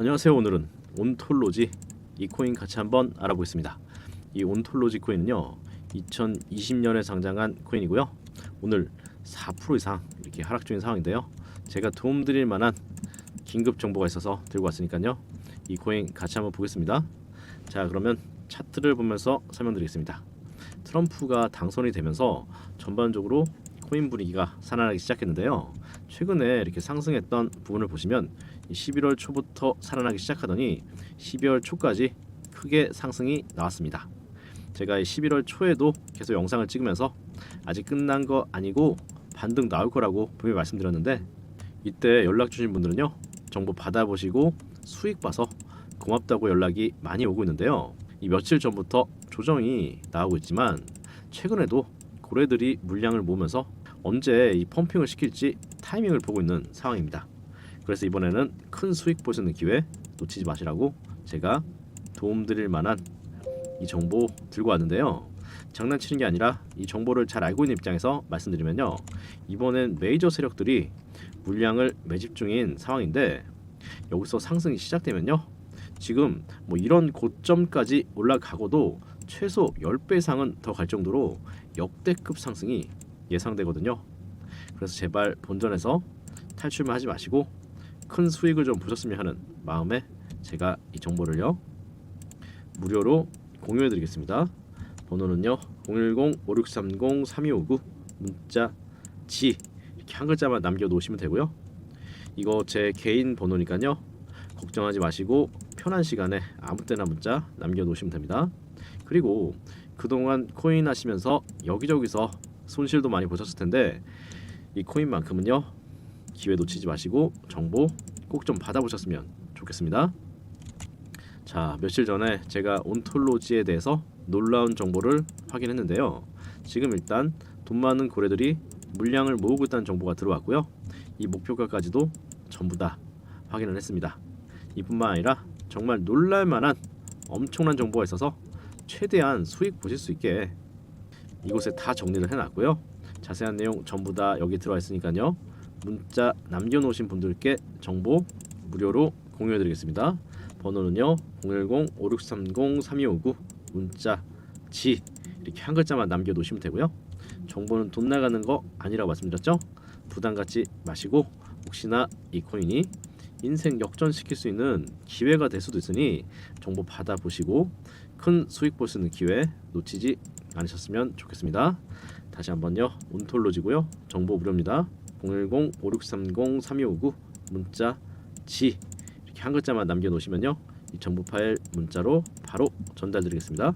안녕하세요. 오늘은 온톨로지 이 코인 같이 한번 알아보겠습니다. 이 온톨로지 코인은요. 2020년에 상장한 코인이고요. 오늘 4% 이상 이렇게 하락 중인 상황인데요. 제가 도움드릴 만한 긴급 정보가 있어서 들고 왔으니까요. 이 코인 같이 한번 보겠습니다. 자, 그러면 차트를 보면서 설명드리겠습니다. 트럼프가 당선이 되면서 전반적으로 코인 분위기가 살아나기 시작했는데요. 최근에 이렇게 상승했던 부분을 보시면 11월 초부터 살아나기 시작하더니 12월 초까지 크게 상승이 나왔습니다. 제가 이 11월 초에도 계속 영상을 찍으면서 아직 끝난 거 아니고 반등 나올 거라고 분명히 말씀드렸는데 이때 연락 주신 분들은요 정보 받아보시고 수익 봐서 고맙다고 연락이 많이 오고 있는데요. 이 며칠 전부터 조정이 나오고 있지만 최근에도 고래들이 물량을 모으면서 언제 이 펌핑을 시킬지 타이밍을 보고 있는 상황입니다. 그래서 이번에는 큰 수익 보시는 기회 놓치지 마시라고 제가 도움드릴 만한 이 정보 들고 왔는데요. 장난치는 게 아니라 이 정보를 잘 알고 있는 입장에서 말씀드리면요. 이번엔 메이저 세력들이 물량을 매집 중인 상황인데 여기서 상승이 시작되면요. 지금 뭐 이런 고점까지 올라가고도 최소 10배 이상은 더 갈 정도로 역대급 상승이 예상되거든요. 그래서 제발 본전에서 탈출만 하지 마시고 큰 수익을 좀 보셨으면 하는 마음에 제가 이 정보를요 무료로 공유해 드리겠습니다. 번호는요 010-5630-3259 문자 G 이렇게 한 글자만 남겨 놓으시면 되고요. 이거 제 개인 번호니까요 걱정하지 마시고 편한 시간에 아무 때나 문자 남겨 놓으시면 됩니다. 그리고 그동안 코인 하시면서 여기저기서 손실도 많이 보셨을 텐데 이 코인만큼은요 기회 놓치지 마시고 정보 꼭 좀 받아보셨으면 좋겠습니다. 자 며칠 전에 제가 온톨로지에 대해서 놀라운 정보를 확인했는데요. 지금 일단 돈 많은 고래들이 물량을 모으고 있다는 정보가 들어왔고요. 이 목표가까지도 전부 다 확인을 했습니다. 이뿐만 아니라 정말 놀랄만한 엄청난 정보가 있어서 최대한 수익 보실 수 있게 이곳에 다 정리를 해놨고요. 자세한 내용 전부 다 여기 들어와 있으니까요. 문자 남겨놓으신 분들께 정보 무료로 공유해드리겠습니다. 번호는요 010-5630-3259 문자 G 이렇게 한 글자만 남겨놓으시면 되고요. 정보는 돈 나가는 거 아니라고 말씀드렸죠? 부담 갖지 마시고 혹시나 이 코인이 인생 역전시킬 수 있는 기회가 될 수도 있으니 정보 받아보시고 큰 수익 볼 수 있는 기회 놓치지 않으셨으면 좋겠습니다. 다시 한번요. 온톨로지고요. 정보 무료입니다. 010-5630-3259 문자 G 이렇게 한 글자만 남겨놓으시면요. 이 정보 파일 문자로 바로 전달드리겠습니다.